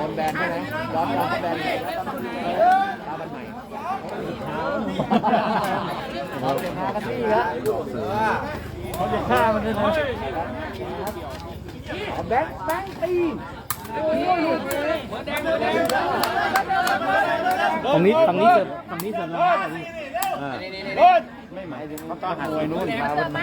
ดนแบนใช่ไหมย้อนย้อนแบนเลยตาบันใหม่เอาเดี๋ยวมากันที่ละเขาจะฆ่ามันเลยนะเอาแบงค์แบงค์ตีโอ้ยหลุดเลยตรงนี้ตรงนี้เสร็จตรงนี้เสร็จแล้วไม่หมายถึงเขาต้องหันไปนู้นมาบนไห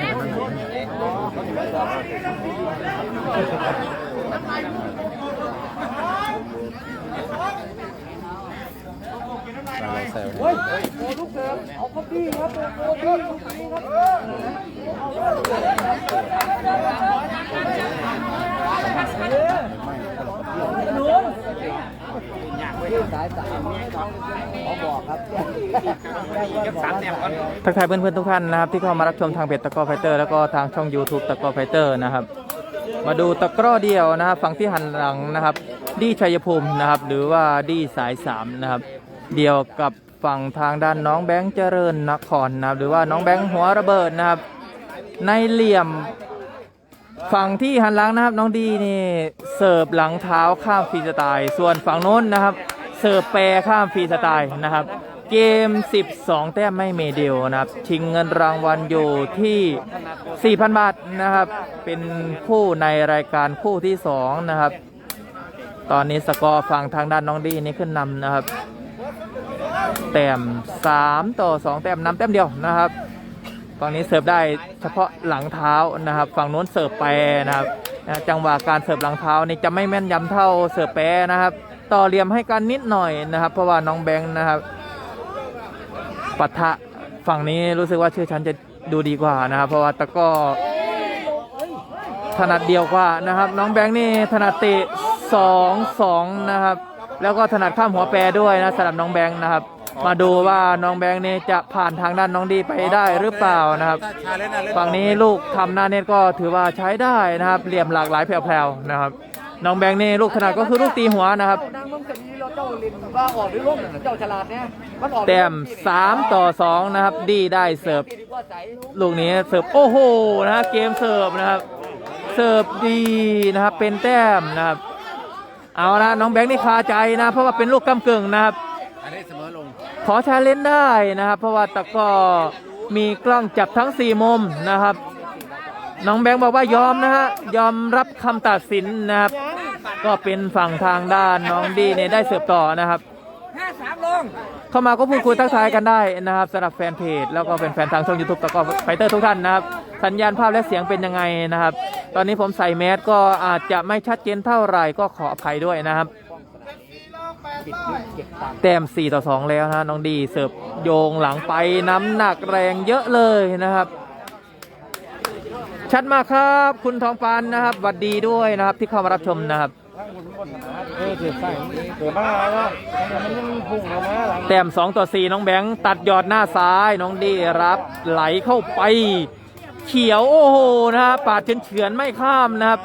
นอะไรแซวเฮ้ยโอ้ลูกเสือเอาเข้าที่ครับโอ้ที่ลูกนี้ครับสายสามขอบอกครับทักทายเพื่อนๆทุกท่านนะครับ ที่เข้ามารับชมทางเพจตะกอไฟเตอร์ แล้วก็ทางช่อง YouTube ตะกอไฟเตอร์นะครับ มาดูตะกร้อเดียวนะครับฝั่งที่หันหลังนะครับ ดีชัยภูมินะครับ หรือว่าดีสายสามนะครับ เดียวกับฝั่งทางด้านน้องแบงค์เจริญนครนะครับ หรือว่าน้องแบงค์หัวระเบิดนะครับ ในเหลี่ยมฝั่งที่หันหลังนะครับน้องดีนี่เสิร์ฟหลังเท้าข้ามฟรีสไตล์ ส่วนฝั่งโน้นนะครับ เสิร์ฟแปรข้ามฟรีสไตล์นะครับ เกม 12 แต้มไม่เมเดียวนะครับ ชิงเงินรางวัลอยู่ที่ 4,000 บาทนะครับ เป็นคู่ในรายการคู่ที่ 2 นะครับ ตอนนี้สกอร์ฝั่งทางด้านน้องดีนี่ขึ้นนำนะครับ แต้ม3ต่อ2แต้มนำแต้มเดียวนะครับฝั่งนี้เสิร์ฟได้เฉพาะหลังเท้านะครับ ฝั่งโน้นเสิร์ฟแปรนะครับ จังหวะการเสิร์ฟหลังเท้านี่จะไม่แม่นยำเท่าเสิร์ฟแปรนะครับ ต่อเหลี่ยมให้กันนิดหน่อยนะครับ เพราะว่าน้องแบงค์นะครับปะทะฝั่งนี้รู้สึกว่าชื่อฉันจะดูดีกว่านะครับ เพราะว่าตะก้อถนัดเดียวกว่านะครับ น้องแบงค์นี่ถนัดเตะ สองสองนะครับ แล้วก็ถนัดข้ามหัวแปรด้วยนะสำหรับน้องแบงค์นะครับ มาดูว่าน้องแบงค์นี่จะผ่านทางด้านน้องดีไปได้หรือเปล่านะครับ ฝั่งนี้ลูกทำหน้าเน็ตก็ถือว่าใช้ได้นะครับ เหลี่ยมหลากหลายแผ่วๆนะครับ น้องแบงค์นี่ลูกถนัดก็คือลูกตีหัวนะครับนางเมืองจะมีเรามเจ้าฉลาดเนี่ออกแต้ม3ต่อ2นะครับ ดีได้เสิร์ฟลูกนี้เสิร์ฟโอ้โหนะเกมเสิร์ฟนะครับ เสิร์ฟดีนะครับ เป็นแต้มนะครับ เอาละน้องแบงค์นี่คาใจนะ เพราะว่าเป็นลูกกำกึ่งนะครับ อันนี้เสมอลง ขอชาเลนจ์ได้นะครับ เพราะว่าตะก็อมีกล้องจับทั้ง 4 มุมนะครับ น้องแบงค์บอกว่ายอมนะฮะยอมรับคำตัดสินนะครับ ก็เป็นฝั่งทางด้านน้องดีเนี่ยได้เสิร์ฟต่อนะครับ ห้าสามลง เข้ามาก็พูดคุยทักทายกันได้นะครับสำหรับแฟนเพจแล้วก็เป็นแฟนทางช่องยูทูบตะกอไฟเตอร์ทุกท่านนะครับสัญญาณภาพและเสียงเป็นยังไงนะครับ ตอนนี้ผมใส่แมสก็อาจจะไม่ชัดเจนเท่าไหร่ก็ขออภัยด้วยนะครับเก็บตังค์แต้ม4ต่อ2แล้วนะน้องดีเสิร์ฟโยงหลังไปน้ำหนักแรงเยอะเลยนะครับ ชัดมากครับ คุณทองปานนะครับหวัดดีด้วยนะครับที่เข้ามารับชมนะครับ เออเจ็บใส่เกิดบ้าแล้วมันยังพุ่งออกมาหลังแต้ม2ต่อ4น้องแบงค์ตัดยอดหน้าซ้ายน้องดีรับไหลเข้าไป เขียวโอ้โหนะครับปาดเฉือนเฉือนไม่ข้ามนะครับ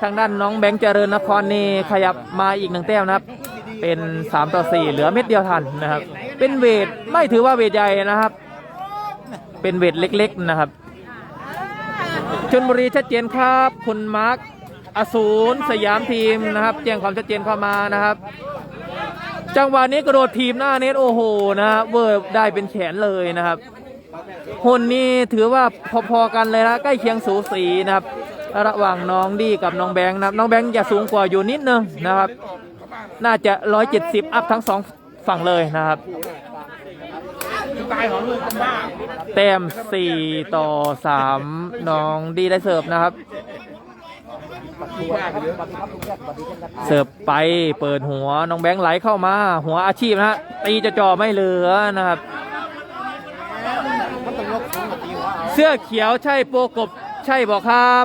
ทางด้านน้องแบงค์เจริญนครนี่ขยับมาอีกหนึ่งแต้มนะครับ เป็น 3 ต่อ 4 เหลือเม็ดเดียวทันนะครับ เป็นเวทไม่ถือว่าเวทใหญ่นะครับ เป็นเวทเล็กๆนะครับชนบุรีชัดเจนครับ คุณมาร์ค อสูรสยามทีมนะครับ แจ้งความชัดเจนเข้ามานะครับ จังหวะนี้กระโดดทีมหน้าเน็ตโอ้โหนะฮะเวิร์บได้เป็นแขนเลยนะครับหุ่นนี่ถือว่าพอๆกันเลยนะใกล้เคียงสูสีนะครับ ระหว่างน้องดีกับน้องแบงค์นะครับน้องแบงค์จะสูงกว่าอยู่นิดนึงนะครับ น่าจะ 170 อัพทั้งสองฝั่งเลยนะครับตายของลูกกันบ้าแต้ม4 ต่อ 3 น้องดีได้เสิร์ฟนะครับ เสิร์ฟไปเปิดหัวน้องแบงค์ไหลเข้ามา หัวอาชีพนะฮะตีจะจ่อไม่เหลือนะครับ เสื้อเขียวใช่โปกบใช่บอกครับ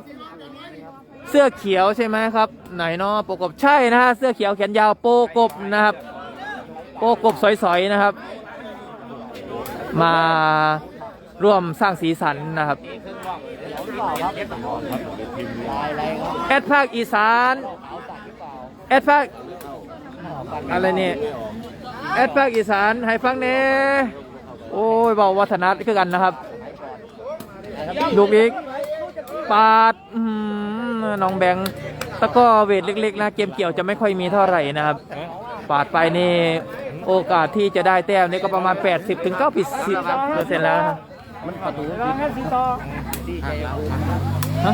เสื้อเขียวใช่ไหมครับ ไหนเนาะโปกบใช่นะฮะเสื้อเขียวแขนยาวโปกบนะครับ โปกบสอยๆนะครับ มาร่วมสร้างสีสันนะครับ ครับลายอะไรครับแอดภาคอีสานแอดภาคอะไรเนี่ยแอดภาคอีสานให้ฟังเน่โอ้ยเบาวัฒนัทคือกันนะครับลูกอีกปาดน้องแบงค์ตะก้อเวทเล็ก ๆ นะเกมเกี่ยวจะไม่ค่อยมีเท่าไหร่นะครับ ปาดไปนี่โอกาสที่จะได้แต้มนี่ก็ประมาณ 80ถึง90เปอร์เซ็นต์แล้วมันะร้อ งให้สีต่อฮะ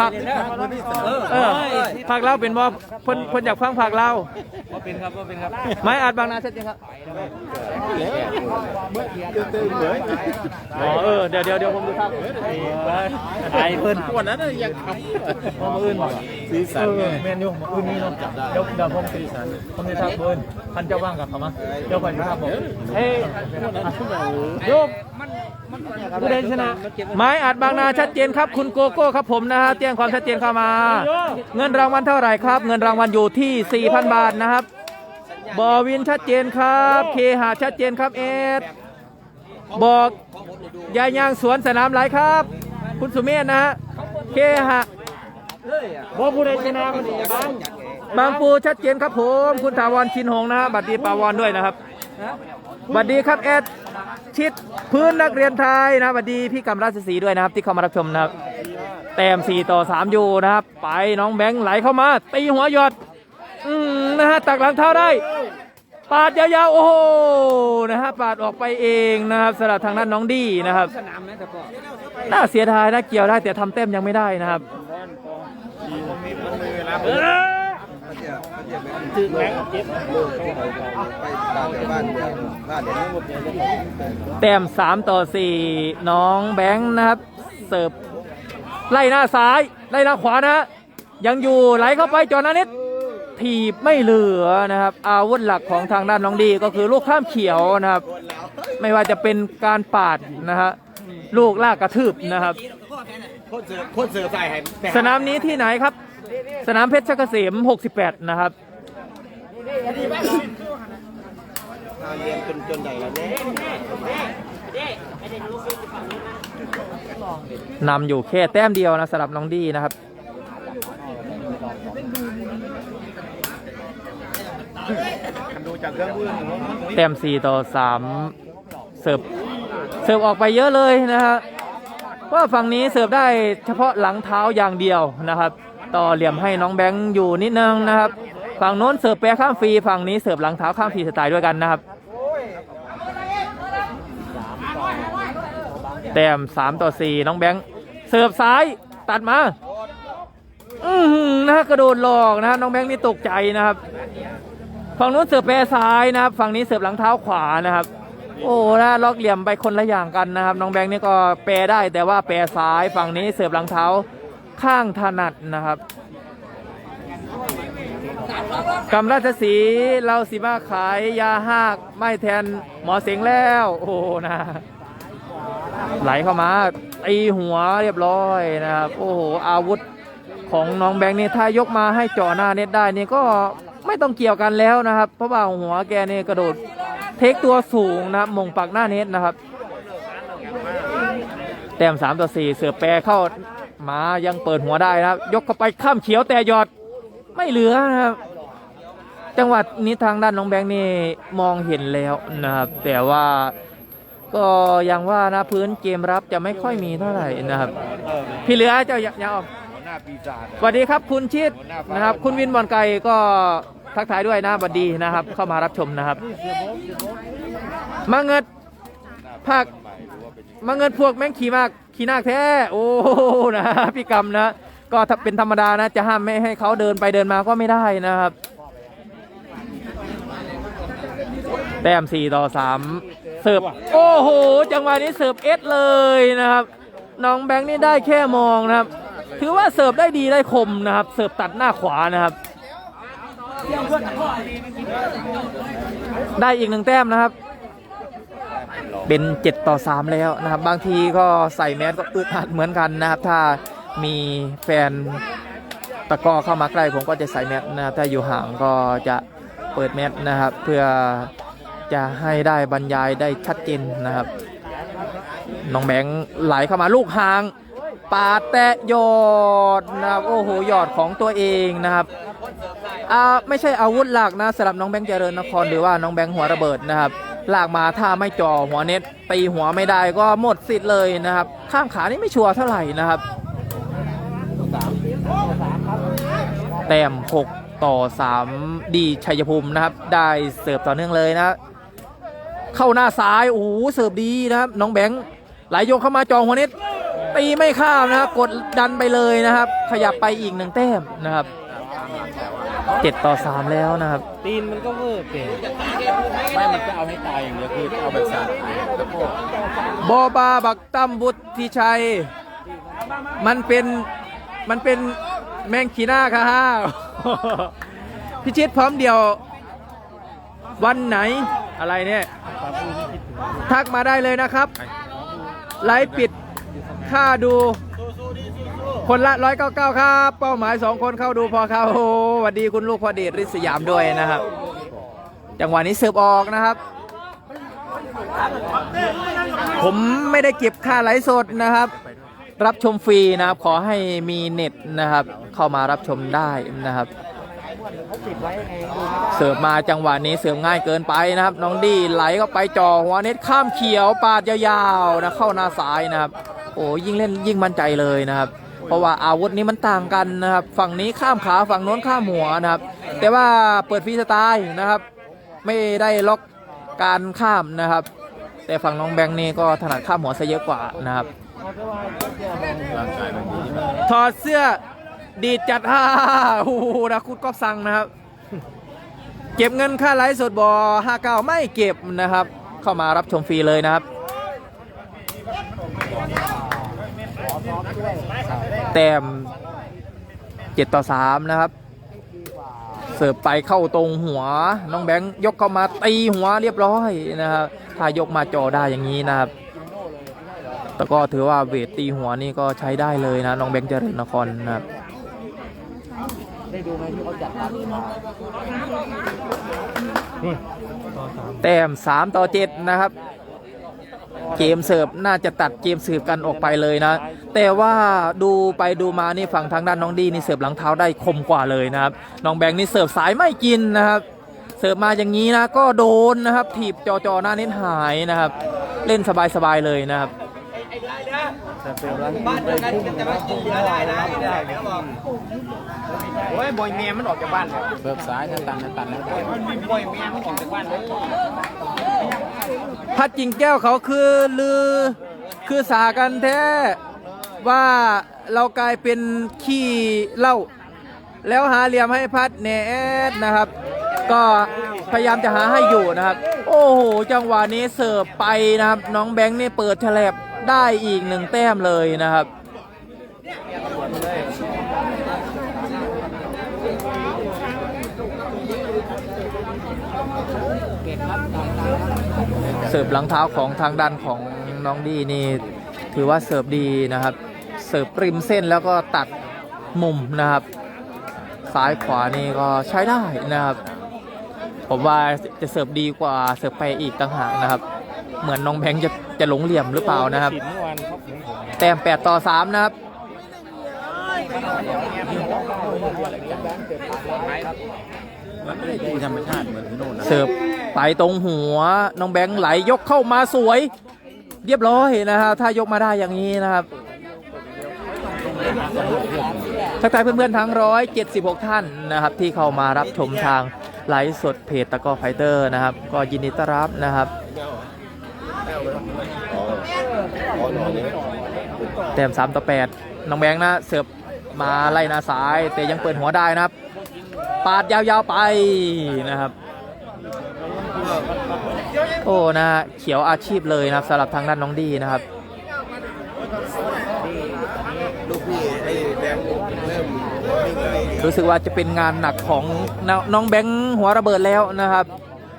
ผักเออผักเล่าเป็นบ่เพิ่นเพิ่นอยากฟังผักเล่าก็เป็นครับก็เป็นครับไม้อาจบางนาชัดเจนครับอ๋อเออเดี๋ยวเดี๋ยวเดี๋ยวผมดูภาพไอ้เพิ่นวันนั้นยังทพอมาอื่นสีสันเออแมนยูมาอื่นนี่เนาะเดี๋ยวเดี๋ยวผมสีสันผมจะทักเพิ่นพันเจ้าว่างกับเขามาเดี๋ยวก่อนจะทักผมเฮ้ยโยก ผู้ใดชนะไม้อาจบางนาชัดเจนครับ คุณโกโก้ครับผมนะฮะแจ้งความชัดเจนเข้ามา เงินรางวัลเท่าไหร่ครับ เงินรางวัลอยู่ที่ 4,000 บาทนะครับ บอวินชัดเจนครับ เคหาชัดเจนครับเอสบอกยายยางสวนสนามไหลครับ คุณสุเมธนะฮะเคหะบ่ผู้ใดชนะมันบ้างบางปูชัดเจนครับผม คุณถาวรชินหงนะฮะบัดดีปาวรด้วยนะครับ บัดดีครับแอดชิดพื้นนักเรียนไทยนะบัดดีพี่กำราชสีด้วยนะครับ ที่เข้ามารับชมนะครับ แต้ม4ต่อ3อยู่นะครับ ไปน้องแบงค์ไหลเข้ามา ตีหัวหยอด อืมนะฮะตักหลังเท้าได้ ปาดยาวๆโอ้โหนะฮะปาดออกไปเองนะครับสำหรับทางด้านน้องดีนะครับ น่าเสียดายนะเกี่ยวได้แต่ทำเต็มยังไม่ได้นะครับ ถึงแบงค์เจ็บแต้ม3ต่อ4น้องแบงค์นะครับ เสิร์ฟไล่หน้าซ้าย ไล่หน้าขวานะฮะยังอยู่ไหลเข้าไปจอนานิดถีบไม่เหลือนะครับ อาวุธหลักของทางด้านน้องดีก็คือลูกข้ามเขียวนะครับ ไม่ว่าจะเป็นการปาดนะฮะลูกลากกระทืบนะครับโคตรเสือโคตรเสือใส่ให้สนามนี้ที่ไหนครับ สนามเพชรเกษม 68 นะครับเรียนจนจนใหญ่แล้วเนี่ยนำอยู่แค่แต้มเดียวนะสำหรับน้องดีนะครับดูจากเครื่องมือแต้ม4ต่อ3เสิร์ฟเสิร์ฟออกไปเยอะเลยนะฮะว่าฝั่งนี้เสิร์ฟได้เฉพาะหลังเท้าอย่างเดียวนะครับ ต่อเหลี่ยมให้น้องแบงค์อยู่นิดนึงนะครับ ฝั่งโน้นเสิร์ฟแปรข้ามฟรีฝั่งนี้เสิร์ฟหลังเท้าข้ามฟรีสไตล์ด้วยกันนะครับ แต้ม3ต่อ4น้องแบงค์เสิร์ฟซ้ายตัดมา อือหือนะฮะกระโดดหลอกนะฮะน้องแบงค์นี่ตกใจนะครับ ฝั่งโน้นเสิร์ฟแปรซ้ายนะครับ ฝั่งนี้เสิร์ฟหลังเท้าขวานะครับโอ้นะล็อกเหลี่ยมไปคนละอย่างกันนะครับ น้องแบงค์นี่ก็แปรได้แต่ว่าแปรซ้ายฝั่งนี้เสิร์ฟหลังเท้า ข้างถนัดนะครับกำราชสีเราสิมาขายยาหากไม่แทนหมอเสียงแล้ว โอ้นะ ไหลเข้ามาตีหัวเรียบร้อยนะครับ โอ้โห อาวุธของน้องแบงค์นี่ถ้ายกมาให้เจ่อหน้าเน็ตได้นี่ก็ไม่ต้องเกี่ยวกันแล้วนะครับ เพราะว่าหัวแกเนี่กระโดดเทคตัวสูงนะครับมงปักหน้าเน็ตนะครับ แต้ม3ต่อ4เสือแปรเข้า มายังเปิดหัวได้นะครับ ยกเข้าไปข้ามเขียวแต่ยอดไม่เหลือนะครับ จังหวัดนี้ทางด้านน้องแบงค์นี่มองเห็นแล้วนะครับ แต่ว่าก็ยังว่านะพื้นเกมรับจะไม่ค่อยมีเท่าไหร่นะครับ พี่เหลือเจ้าอย่าอย่าออกหัวหน้าสวัสดีครับคุณชิดนะครับ คุณวินบอลไก่ก็ทักทายด้วยนะบัดดีนะครับ เข้ามารับชมนะครับ มาเงิดผัก มาเงินพวกแม่งขี่มากขี่นาคแท้ โอ้นะพี่กรรมนะ ก็ถ้าเป็นธรรมดานะ จะห้ามไม่ให้เขาเดินไปเดินมาก็ไม่ได้นะครับ แต้ม4ต่อ3เสิร์ฟโอ้โห จังหวะนี้เสิร์ฟเอสเลยนะครับน้องแบงค์นี่ได้แค่มองนะครับ ถือว่าเสิร์ฟได้ดีได้คมนะครับ เสิร์ฟตัดหน้าขวานะครับ ได้อีกหนึ่งแต้มนะครับ เป็น 7 ต่อ 3 แล้วนะครับ บางทีก็ใส่แมสก็อึดอัดเหมือนกันนะครับ ถ้ามีแฟนตะก้อเข้ามาใกล้ผมก็จะใส่แมสนะครับถ้าอยู่ห่างก็จะเปิดแมสนะครับ เพื่อจะให้ได้บรรยายได้ชัดเจนนะครับน้องแบงค์ไหลเข้ามาลูกหางปาแตะยอดนะครับโอ้โหยอดของตัวเองนะครับอ่าไม่ใช่อาวุธหลักนะสำหรับน้องแบงค์เจริญนครหรือว่าน้องแบงค์หัวระเบิดนะครับ ลากมาถ้าไม่จ่อหัวเน็ตตีหัวไม่ได้ก็หมดสิทธิ์เลยนะครับ ข้างขานี่ไม่ชัวร์เท่าไหร่นะครับแต้ม6 ต่อ 3 ดีชัยภูมินะครับ ได้เสิร์ฟต่อเนื่องเลยนะ เข้าหน้าซ้ายโอ้โหเสิร์ฟดีนะครับ น้องแบงค์ไหลโยกเข้ามาจองหัวเน็ตตีไม่ข้ามนะครับ กดดันไปเลยนะครับ ขยับไปอีกหนึ่งแต้มนะครับ เจ็ดต่อสามแล้วนะครับ ตีนมันก็เวอร์เปลี่ยนไม่มันจะเอาให้ตายอย่างเดียวคือเอาแบบสาดตายแล้วก็บอบาบักตั้มบุตรทิชัย มันเป็นมันเป็นแมงขีหน้าค่ะพิชิตพร้อมเดียว วันไหนอะไรเนี่ย ทักมาได้เลยนะครับ ไลฟ์ปิดค่าดู คนละ199ครับ เป้าหมาย2คนเข้าดูพอครับโอ้สวัสดีคุณลูกพอดชริศยามด้วยนะครับ จังหวะนี้เสิร์ฟออกนะครับ ผมไม่ได้เก็บค่าไลฟ์สดนะครับ รับชมฟรีนะครับ ขอให้มีเน็ตนะครับ เข้ามารับชมได้นะครับ เสิร์ฟมาจังหวะนี้เสิร์ฟง่ายเกินไปนะครับ น้องดีไหลเข้าไปจ่อหัวเน็ตข้ามเขียวปาดยาวๆนะเข้าหน้าซ้ายนะครับ โอ้ยิ่งเล่นยิ่งมั่นใจเลยนะครับ เพราะว่าอาวุธนี้มันต่างกันนะครับ ฝั่งนี้ข้ามขาฝั่งโน้นข้ามหัวนะครับ แต่ว่าเปิดฟรีสไตล์นะครับ ไม่ได้ล็อกการข้ามนะครับ แต่ฝั่งน้องแบงค์นี่ก็ถนัดข้ามหัวซะเยอะกว่านะครับถอดเสื้อดีดจัดฮ่าโอ้โหนะคุณก็สั่งนะครับ เก็บเงินค่าไลฟ์สดบอ59ไม่เก็บนะครับ เข้ามารับชมฟรีเลยนะครับ แต้ม7ต่อ3นะครับ เสิร์ฟไปเข้าตรงหัว น้องแบงค์ยกเข้ามาตีหัวเรียบร้อยนะครับถ้ายกมาจอได้อย่างนี้นะครับ แต่ก็ถือว่าเวทตีหัวนี่ก็ใช้ได้เลยนะน้องแบงค์เจริญนครนะครับได้ดูไหมที่เขาจัดร้านแต้ม3ต่อ7นะครับ เกมเสิร์ฟน่าจะตัดเกมเสิร์ฟกันออกไปเลยนะ แต่ว่าดูไปดูมานี่ฝั่งทางด้านน้องดีนี่เสิร์ฟหลังเท้าได้คมกว่าเลยนะครับน้องแบงค์นี่เสิร์ฟสายไม่กินนะครับ เสิร์ฟมาอย่างนี้นะก็โดนนะครับถีบจอจอหน้าเน้นหายนะครับ เล่นสบายๆเลยนะครับบ้านเดียวกันแต่ว่ากินได้นะได้ครับผมโอ้ยบอยเมียมันออกจากบ้านเลยเบิกซ้ายถ้าตันถ้าตันแล้วมันมีบอยเมียมันออกจากบ้านเลย พัดจิงแก้วเขาคือลือ คือสากันแท้ว่าเรากลายเป็นขี้เล้าแล้วหาเหลี่ยมให้พัดเนตนะครับ ก็พยายามจะหาให้อยู่นะครับ โอ้โห จังหวะนี้เสิร์ฟไปนะครับ น้องแบงค์นี่เปิดแฉลบได้อีกหนึ่งแต้มเลยนะครับ เสิร์ฟหลังเท้าของทางด้านของน้องดีนี่ถือว่าเสิร์ฟดีนะครับ เสิร์ฟริมเส้นแล้วก็ตัดมุมนะครับ ซ้ายขวานี่ก็ใช้ได้นะครับ ผมว่าจะเสิร์ฟดีกว่าเสิร์ฟไปอีกต่างหากนะครับ เหมือนน้องแบงค์จะจะหลงเหลี่ยมหรือเปล่านะครับฉีดเมื่อวานเขามผมแต้ม8ต่อ3นะครับ มันไม่ได้ตีธรรมชาติเหมือนที่โน่นนะเสิร์ฟไปตรงหัวน้องแบงค์ไหลยกเข้ามาสวย เรียบร้อยนะครับถ้ายกมาได้อย่างนี้นะครับทักทายเพื่อนๆทั้ง 176 ท่านนะครับ ที่เข้ามารับชมทางไลฟ์สดเพจตะกอไฟเตอร์นะครับ ก็ยินดีต้อนรับนะครับ แต้ม3ต่อ 8 น้องแบงค์นะ เสิร์ฟมาไล่หนาซ้าย แต่ยังเปิดหัวได้นะครับ ปาดยาวๆไปนะครับ โอ้นะเขียวอาชีพเลยนะครับสำหรับทางด้านน้องดีนะครับลูกพี่ไอ้แบงค์เริ่มรู้สึกว่าจะเป็นงานหนักของนน้องแบงค์หัวระเบิดแล้วนะครับ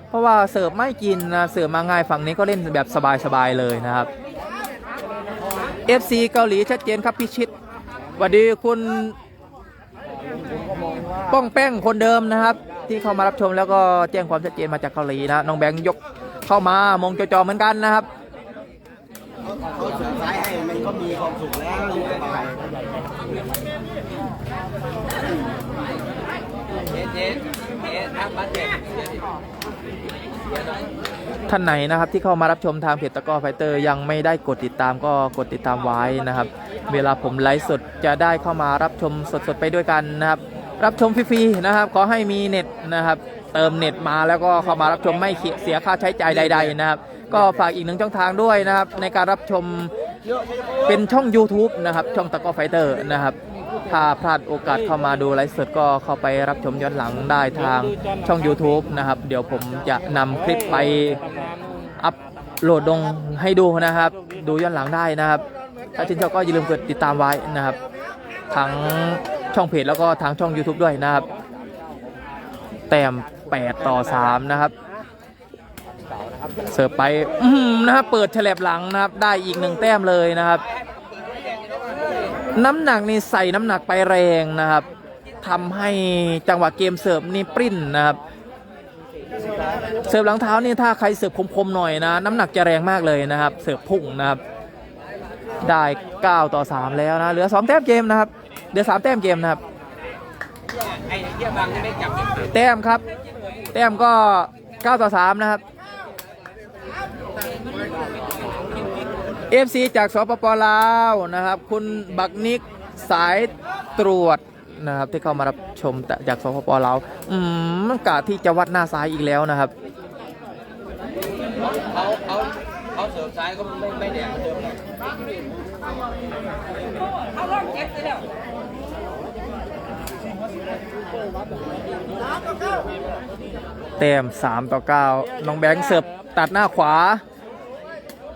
เพราะว่าเสิร์ฟไม่กินนะเสิร์ฟมาง่ายฝั่งนี้ก็เล่นแบบสบายๆเลยนะครับ FC เกาหลีชัดเจนครับพิชิตสวัสดีคุณ ป้องแป้งคนเดิมนะครับ ที่เข้ามารับชมแล้วก็แจ้งความชัดเจนมาจากเกาหลีนะน้องแบงค์ยกเข้ามามงจอๆเหมือนกันนะครับเขาสุดท้ายให้มันก็มีความสุขแล้วสบายเจ๊เจ๊เจ๊ทำบ้านเด็กท่านไหนนะครับที่เข้ามารับชมทางเพจตะก้อไฟเตอร์ยังไม่ได้กดติดตามก็กดติดตามไว้นะครับ เวลาผมไลฟ์สดจะได้เข้ามารับชมสดๆไปด้วยกันนะครับ รับชมฟรีๆนะครับ ขอให้มีเน็ตนะครับ เติมเน็ตมาแล้วก็เข้ามารับชมไม่เสียค่าใช้จ่ายใด ๆ นะครับ ก็ฝากอีกหนึ่งช่องทางด้วยนะครับ ในการรับชมเป็นช่อง YouTube นะครับ ช่องตะกอไฟเตอร์นะครับ ถ้าพลาดโอกาสเข้ามาดูไลฟ์สดก็เข้าไปรับชมย้อนหลังได้ทางช่อง YouTube นะครับ เดี๋ยวผมจะนำคลิปไปอัพโหลดลงให้ดูนะครับ ดูย้อนหลังได้นะครับ ถ้าชื่นชอบก็อย่าลืมกดติดตามไว้นะครับ ทั้ง ช่องเพจแล้วก็ทางช่อง YouTube ด้วยนะครับ แต้ม8 ต่อ 3 นะครับ เสิร์ฟไปอื้อหือนะครับเปิดฉลบหลังนะครับ ได้อีกหนึ่งแต้มเลยนะครับ น้ำหนักนี่ใส่น้ำหนักไปแรงนะครับทำให้จังหวะเกมเสิร์ฟนี่ปริ้นนะครับเสิร์ฟหลังเท้านี่ถ้าใครเสิร์ฟคมๆหน่อยนะ น้ำหนักจะแรงมากเลยนะครับ เสิร์ฟพุ่งนะครับ ได้ 9 ต่อ 3 แล้วนะ เหลือ 2 แต้มเกมนะครับ เหลือ3แต้มเกมนะครับไอ้เหี้ยบางไม่จับเลยแต้มครับ แต้มก็9ต่อ3นะครับ FC จากสปปลาวนะครับ คุณบักนิกสายตรวจนะครับ ที่เข้ามารับชมจากสปปลาวอืมกะที่จะวัดหน้าซ้ายอีกแล้วนะครับเขาเขาเขาเสิร์ฟซ้ายก็ไม่ไม่แดงเสิร์ฟเลย แต้ม3ต่อ9น้องแบงค์เสิร์ฟตัดหน้าขวา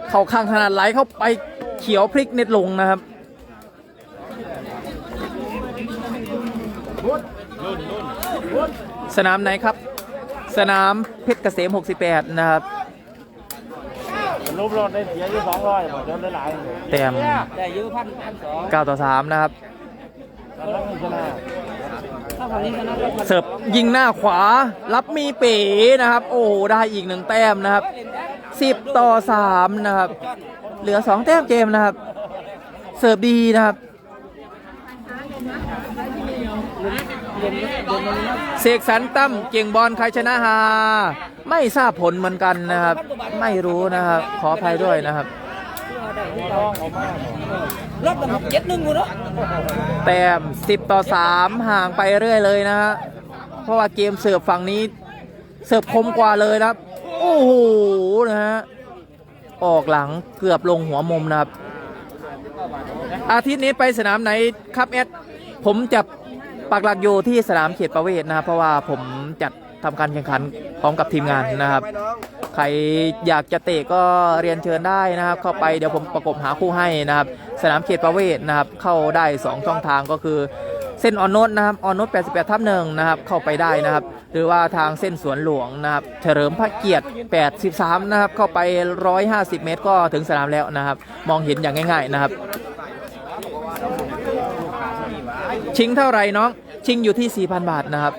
เข้าข้างถนัดไหลเข้าไปเขียวพลิกเน็ตลงนะครับสนามไหนครับ สนามเพชรเกษม 68 นะครับรูปรถได้เสียอยู่สองร้อยหมดจนได้หลายแต้มได้ยื้อพันพันสอง9ต่อ3นะครับตอนนั้นชนะถ้าฝั่งนี้ชนะก็พัน เสิร์ฟยิงหน้าขวา รับมีเป๋นะครับ โอ้ได้อีกหนึ่งแต้มนะครับ10ต่อ3นะครับ เหลือ2แต้มเกมนะครับ เสิร์ฟดีนะครับเสกสรรตั้มเก่งบอลใครชนะฮาไม่ทราบผลเหมือนกันนะครับ ไม่รู้นะครับ ขออภัยด้วยนะครับ รอบละเจ็ดหนึ่งกูเนาะแต้ม10 ต่อ 3 ห่างไปเรื่อยเลยนะฮะ เพราะว่าเกมเสิร์ฟฝั่งนี้ เสิร์ฟคมกว่าเลยนะครับ โอ้โห นะฮะ ออกหลังเกือบลงหัวมุมนะครับ อาทิตย์นี้ไปสนามไหนครับแอดผมจะปักหลักอยู่ที่สนามเขตประเวศนะครับ เพราะว่าผมจัดทำการแข่งขันพร้อมกับทีมงานนะครับ รอยากจะเตะก็เรียนเชิญได้นะครับ เข้าไปเดี๋ยวผมประกบหาคู่ให้นะครับ สนามเขตประเวศนะครับ เข้าได้ 2 ช่องทางก็คือเส้นออนโนตนะครับออนโนต88ทับหนึ่งนะครับ เข้าไปได้นะครับ หรือว่าทางเส้นสวนหลวงนะครับ เฉลิมพระเกียรติ 83 นะครับ เข้าไป 150 เมตรก็ถึงสนามแล้วนะครับ มองเห็นอย่างง่าย ๆนะครับ ชิงเท่าไหร่น้อง ชิงอยู่ที่ 4,000 บาทนะครับ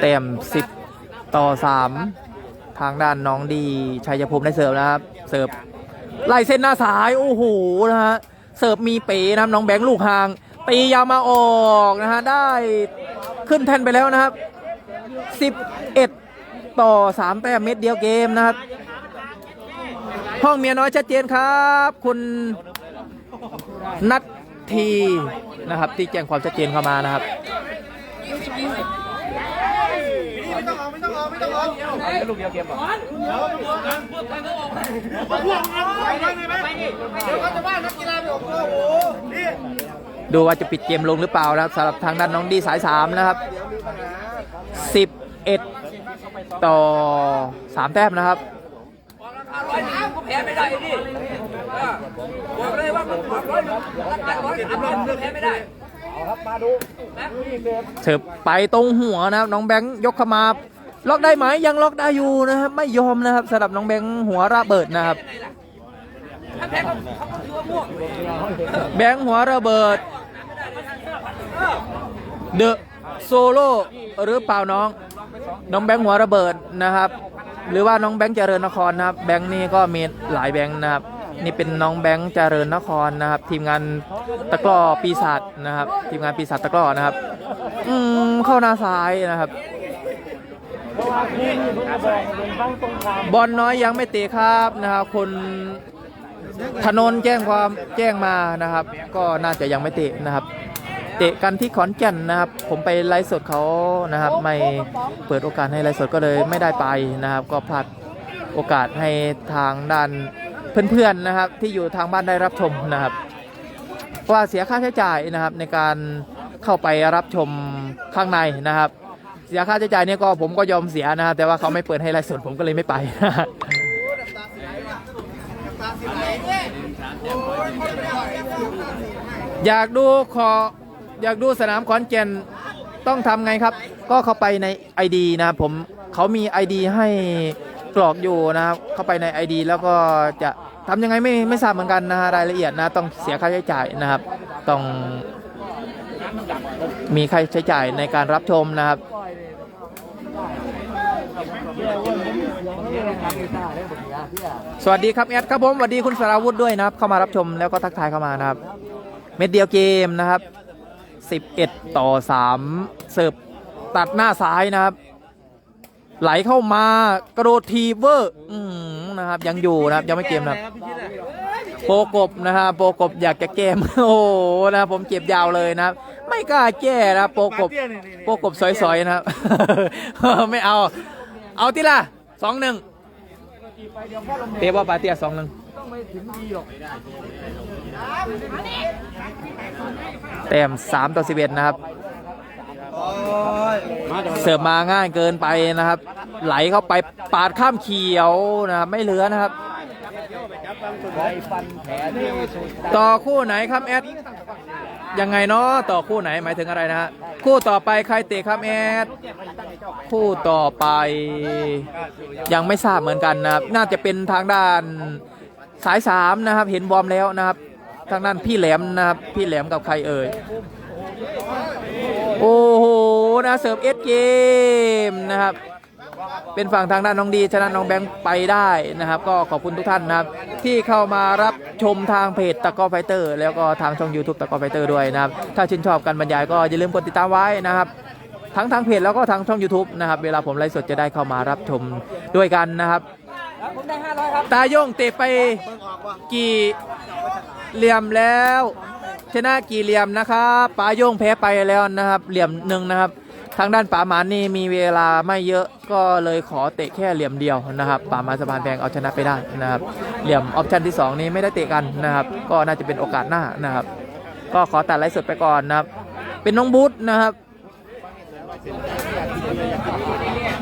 เต็ม10ต่อ3ทางด้านน้องดีชัยภูมิได้เสิร์ฟนะครับ เสิร์ฟไล่เส้นหน้าสายโอ้โหนะฮะเสิร์ฟมีเป๋นะครับน้องแบงค์ลูกห่างตียาวมาออกนะฮะได้ขึ้นแท่นไปแล้วนะครับ 11 ต่อ 3 แต้มเม็ดเดียวเกมนะครับ ห้องเมียน้อยชัดเจนครับ คุณนัททีนะครับ ที่แจ้งความชัดเจนเข้ามานะครับ ลูกเดียวเกมบอกดูว่าจะปิดเกมลงหรือเปล่านะครับสำหรับทางด้านน้องดีสาย3นะครับ11ต่อ3แต้มนะครับร้อยสามก็แพ้ไม่ได้ดิบอกเลยว่ามันร้อยรักกันร้อยสามร้อยแพ้ไม่ได้ เสิร์ฟไปตรงหัวนะครับ น้องแบงค์ยกข้ามาล็อกได้ไหมยังล็อกได้อยู่นะครับ ไม่ยอมนะครับสำหรับน้องแบงค์หัวระเบิดนะครับแพ้ก็เขาก็ถือว่าม่วงแบงค์หัวระเบิด เดอะโซโล่หรือเปล่าน้อง น้องแบงค์หัวระเบิดนะครับ หรือว่าน้องแบงค์เจริญนครนะครับ แบงค์นี่ก็มีหลายแบงค์นะครับ นี่เป็นน้องแบงค์เจริญนครนะครับ ทีมงานตะกร้อปีศาจนะครับ ทีมงานปีศาจตะกร้อนะครับ อืมเข้าหน้าซ้ายนะครับบอลน้อยยังไม่เตะครับนะครับคนถนนแจ้งความแจ้งมานะครับ ก็น่าจะยังไม่เตะนะครับ เตะกันที่ขอนแก่นนะครับ ผมไปไลฟ์สดเขานะครับ ไม่เปิดโอกาสให้ไลฟ์สดก็เลยไม่ได้ไปนะครับ ก็พลาดโอกาสให้ทางด้าน เพื่อนๆนะครับที่อยู่ทางบ้านได้รับชมนะครับ ว่าเสียค่าใช้จ่ายนะครับในการเข้าไปรับชมข้างในนะครับ เสียค่าใช้จ่ายเนี่ยก็ผมก็ยอมเสียนะครับแต่ว่าเขาไม่เปิดให้ไลฟ์สดผมก็เลยไม่ไปอยากดูขออยากดูสนามขอนแก่นต้องทำไงครับ ก็เข้าไปใน ID นะครับผมเขามี ID ให้กรอกอยู่นะครับ เข้าไปใน ID แล้วก็จะ ทำยังไงไม่ไม่ทราบเหมือนกันนะฮะรายละเอียดนะต้องเสียค่าใช้จ่ายนะครับ ต้องมีค่าใช้จ่ายในการรับชมนะครับสวัสดีครับแอดครับผมสวัสดีคุณสราวุธด้วยนะครับ เข้ามารับชมแล้วก็ทักทายเข้ามานะครับ เม็ดเดียวเกมนะครับ 11 ต่อ 3 เสิร์ฟตัดหน้าซ้ายนะครับ ไหลเข้ามากระโดดทีเวอร์อืมนะครับยังอยู่นะครับยังไม่เกมนะครับโปรกบนะครับโปรกบอยากจะแก้มโอ้โหนะครับผมเจ็บยาวเลยนะครับ ไม่กล้าแก้นะครับโปรกบโปรกบสอยๆนะครับไม่เอา เอาที่ละสองหนึ่งเตะว่าปาเตียสองหนึ่งแต้มสามต่อสิบเอ็ดนะครับ เสิร์ฟมาง่ายเกินไปนะครับ ไหลเข้าไปปาดข้ามเขียวนะครับไม่เหลือนะครับ ต่อคู่ไหนครับแอดยังไงเนาะต่อคู่ไหนหมายถึงอะไรนะฮะคู่ต่อไปใครเตะครับแอดคู่ต่อไป ยังไม่ทราบเหมือนกันนะครับ น่าจะเป็นทางด้านสายสามนะครับ เห็นบอมแล้วนะครับ ทางด้านพี่แหลมนะครับ พี่แหลมกับใครเอ่ยโอ้โห นะเสิร์ฟเอสเกมนะครับ เป็นฝั่งทางด้านน้องดีชนะน้องแบงค์ไปได้นะครับ ก็ขอบคุณทุกท่านนะครับ ที่เข้ามารับชมทางเพจตะกอไฟเตอร์ แล้วก็ทางช่อง YouTube ตะกอไฟเตอร์ด้วยนะครับ ถ้าชื่นชอบการบรรยายก็อย่าลืมกดติดตามไว้นะครับทั้งทางเพจแล้วก็ทางช่อง YouTube นะครับ เวลาผมไลฟ์สดจะได้เข้ามารับชมด้วยกันนะครับตาโย่งเตะไปกี่เหลี่ยมแล้ว ชนะกี่เหลี่ยมนะครับปาโย่งแพ้ไปแล้วนะครับ เหลี่ยมหนึ่งนะครับ ทางด้านป๋าหมานนี่มีเวลาไม่เยอะก็เลยขอเตะแค่เหลี่ยมเดียวนะครับป๋าหมาสะพานแพงเอาชนะไปได้นะครับ เหลี่ยมออปชันที่สองนี้ไม่ได้เตะกันนะครับ ก็น่าจะเป็นโอกาสหน้านะครับ ก็ขอตัดไลฟ์สดไปก่อนนะครับ เป็นน้องบูธนะครับ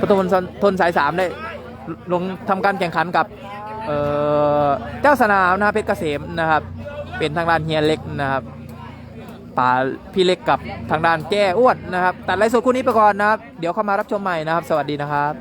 ประตูทนสายสามได้ลงทำการแข่งขันกับเจ้าสนามนะเพชรเกษมนะครับ เป็นทางด้านเฮียเล็กนะครับ ป่าพี่เล็กกับทางด้านแก้อ้วนนะครับ ตัดไลฟ์สดคู่นี้ไปก่อนนะครับ เดี๋ยวเข้ามารับชมใหม่นะครับ สวัสดีนะครับ